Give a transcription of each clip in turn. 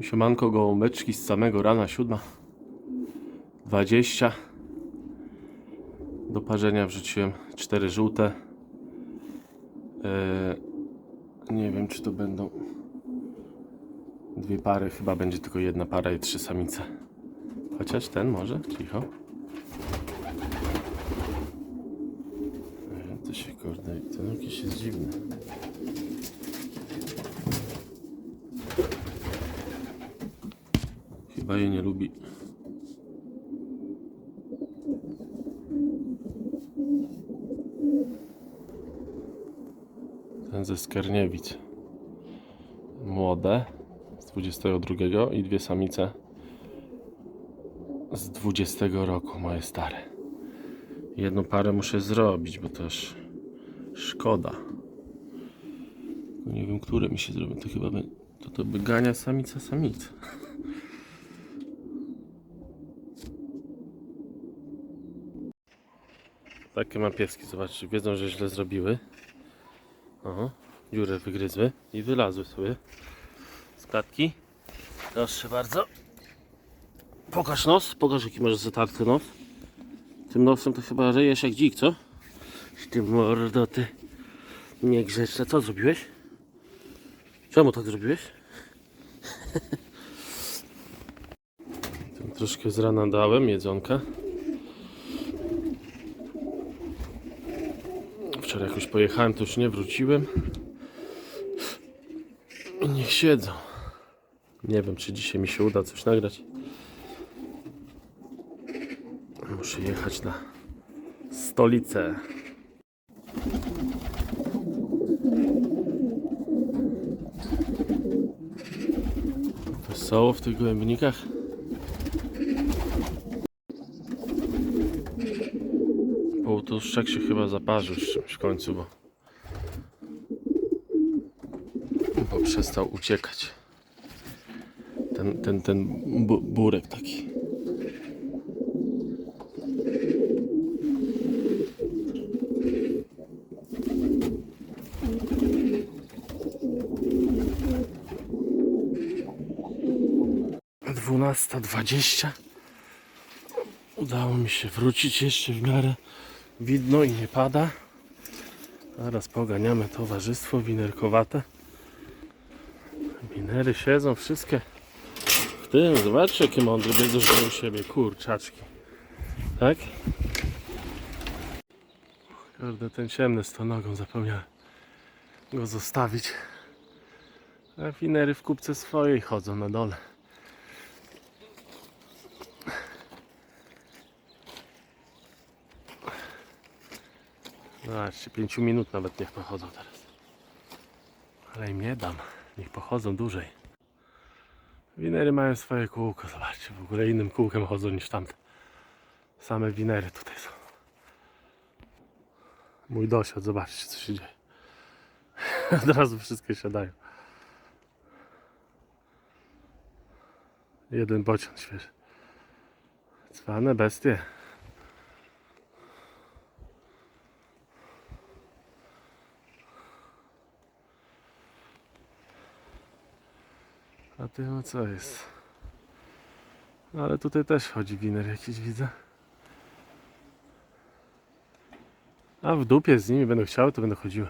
Siemanko gołąbeczki z samego rana, siódma. 20. Do parzenia wrzuciłem cztery żółte. Eee, nie wiem czy to będą dwie pary, chyba będzie tylko jedna para i trzy samice. Chociaż ten może, cicho. Eee, to się kurde, ten jakiś jest dziwny. Chyba nie lubi. Ten ze Skerniewic. Młode z 22 i dwie samice z 20 roku, moje stare. Jedną parę muszę zrobić, bo też szkoda. Nie wiem, które mi się zrobią. To chyba by, to, to by gania samica samica. Takie mam pieski, zobaczcie, wiedzą, że źle zrobiły. Oho, dziurę wygryzły i wylazły sobie z klatki. Proszę bardzo. Pokaż nos, pokaż jaki masz zatarty nos. Tym nosem to chyba ryjesz jak dzik, co? Ty mordo, ty niegrzeczna. Co zrobiłeś? Czemu tak zrobiłeś? Troszkę z rana dałem jedzonka. Wczoraj jakoś pojechałem, to już nie wróciłem. Niech siedzą. Nie wiem, czy dzisiaj mi się uda coś nagrać. Muszę jechać na stolicę. Wesoło w tych gołębnikach. Półtłuszczak się chyba zaparzył z czymś w końcu, bo, bo przestał uciekać. Ten, ten, ten bu burek taki. Dwunasta dwadzieścia. Udało mi się wrócić jeszcze w miarę widno i nie pada. Zaraz poganiamy towarzystwo winerkowate. Winery siedzą wszystkie w tym. Zobaczcie jakie mądre bierzesz u siebie. Kurczaczki. Tak? Kurde, ten ciemny z tą nogą zapomniałem go zostawić. A winery w kupce swojej chodzą na dole. Zobaczcie, 5 minut nawet niech pochodzą teraz. Ale im nie dam. Niech pochodzą dłużej. Winery mają swoje kółko. Zobaczcie, w ogóle innym kółkiem chodzą niż tamte. Same winery tutaj są. Mój dosiad, zobaczcie co się dzieje. Od razu wszystkie siadają. Jeden bocian świeży. Cwane bestie. A ty no co jest? No ale tutaj też chodzi winer jakiś widzę. A w dupie z nimi będą chciały, to będą chodziły.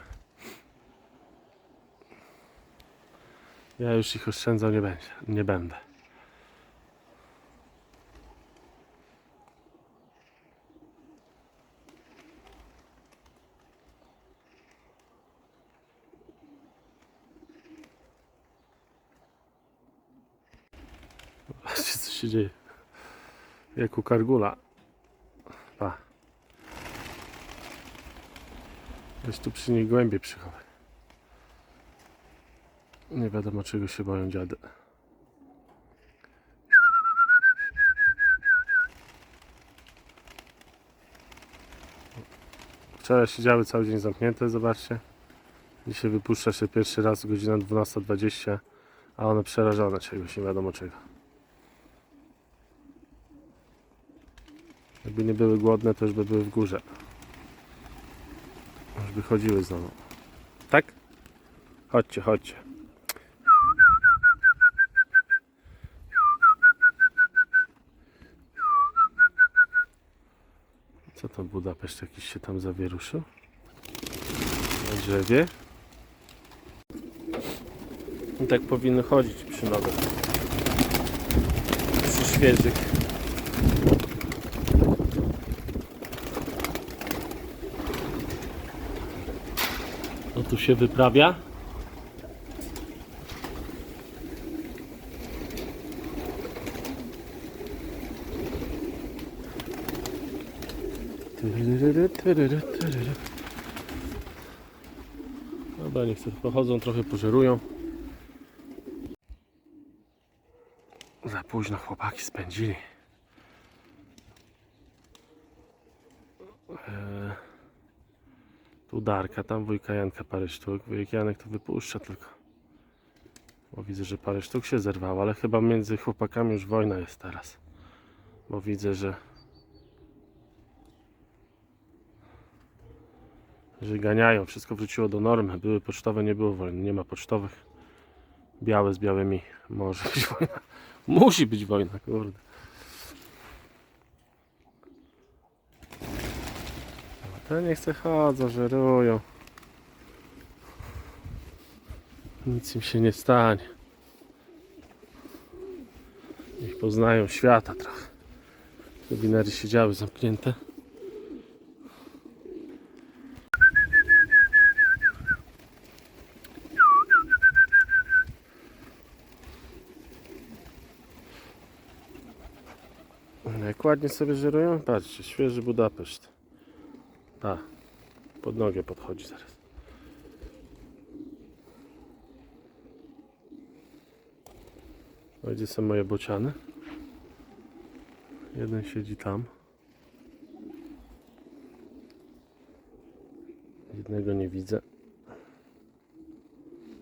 Ja już ich oszczędzał nie, będzie, nie będę. Zobaczcie co się dzieje. Jak u kargula. Pa. Weź tu przy niej głębiej przychowaj. Nie wiadomo czego się boją dziady. Wczoraj siedziały cały dzień zamknięte, zobaczcie. Dzisiaj wypuszcza się pierwszy raz godzina 12.20, a one przerażone czegoś, nie wiadomo czego. Jakby nie były głodne, to już by były w górze. Już by chodziły znowu. Tak? Chodźcie, chodźcie. Co to Budapeszt jakiś się tam zawieruszył? Na drzewie. I tak powinno chodzić przy nogach. Przy świeżych. Tu się wyprawia? Dobra, niech sobie pochodzą, trochę pożerują. Za późno chłopaki spędzili. Tu Darka, tam wujka Janka parę sztuk. Wujek Janek to wypuszcza tylko. Bo widzę, że parę sztuk się zerwało, ale chyba między chłopakami już wojna jest teraz. Bo widzę, że że ganiają, wszystko wróciło do normy. Były pocztowe, nie było wojny, nie ma pocztowych. Białe z białymi. Może być wojna. Musi być wojna, kurde. Te nie chce chodzą, żerują. Nic im się nie stanie. Niech poznają świata trochę. Webinery siedziały zamknięte. Jak sobie żerują? Patrzcie, świeży Budapeszt. A, pod nogę podchodzi zaraz. Gdzie są moje bociany? Jeden siedzi tam. Jednego nie widzę.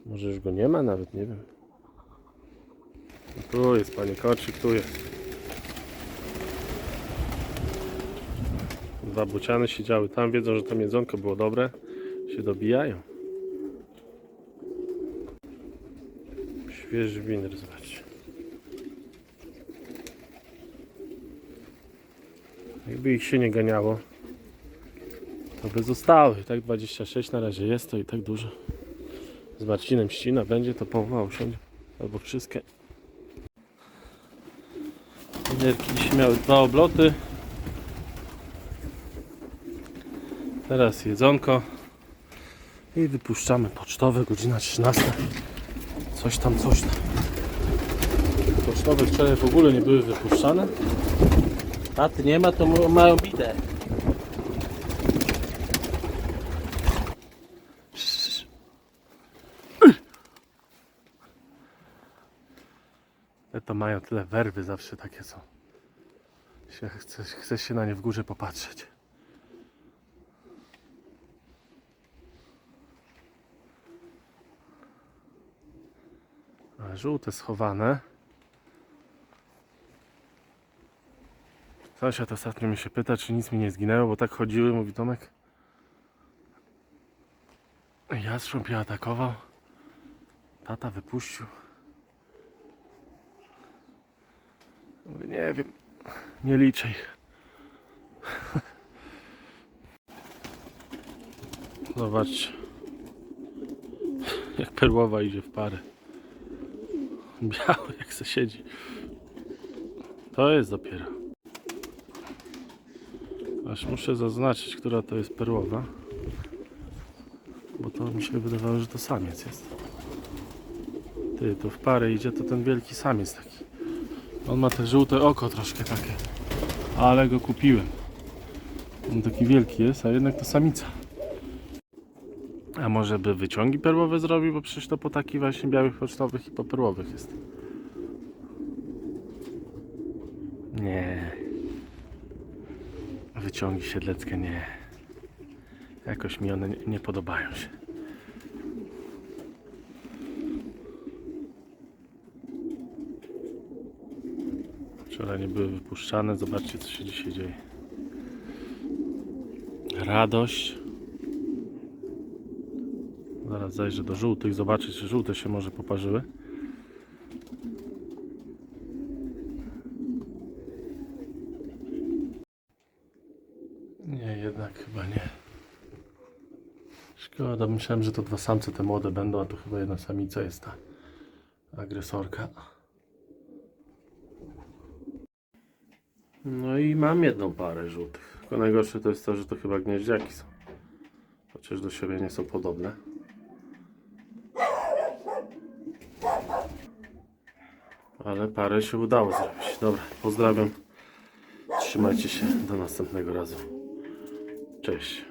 Może już go nie ma nawet, nie wiem. Tu jest panie koczyk, tu jest. Dwa bociany siedziały tam, wiedzą, że tam jedzonko było dobre, się dobijają. Świeży winer, zobaczcie. Jakby ich się nie ganiało, to by zostały. Tak 26 na razie jest, to i tak dużo. Z Marcinem ścina będzie, to połowa usiądzie. Albo wszystkie. Winerki dzisiaj miały dwa obloty. Teraz jedzonko i wypuszczamy pocztowe, godzina 13. Coś tam, coś tam. Pocztowe wczoraj w ogóle nie były wypuszczane. Taty nie ma, to mają bidę. Te to mają tyle werwy, zawsze takie są. Chce, chce się na nie w górze popatrzeć. Żółte schowane. Sąsiad ostatnio mi się pyta, czy nic mi nie zginęło, bo tak chodziły, mówi Tomek. Jastrząb je atakował. Tata wypuścił. Mówię, nie wiem, nie liczę ich. Zobaczcie, jak perłowa idzie w parę. Biały jak se siedzi. To jest dopiero. Aż muszę zaznaczyć, która to jest perłowa. Bo to mi się wydawało, że to samiec jest. Ty, to w parę idzie, to ten wielki samiec taki. On ma te żółte oko troszkę takie. Ale go kupiłem. On taki wielki jest, a jednak to samica. A może by wyciągi perłowe zrobił, bo przecież to po takich właśnie białych pocztowych i po perłowych jest. Nie. Wyciągi siedleckie nie. Jakoś mi one nie, podobają się. Wczoraj nie były wypuszczane. Zobaczcie, co się dzisiaj dzieje. Radość. Teraz zajrzę do żółtych, zobaczyć czy żółte się może poparzyły. Nie, jednak chyba nie. Szkoda, myślałem, że to dwa samce te młode będą, a tu chyba jedna samica jest ta agresorka. No i mam jedną parę żółtych. Tylko najgorsze to jest to, że to chyba gnieździaki są. Chociaż do siebie nie są podobne. Ale parę się udało zrobić. Dobra, pozdrawiam. Trzymajcie się. Do następnego razu. Cześć.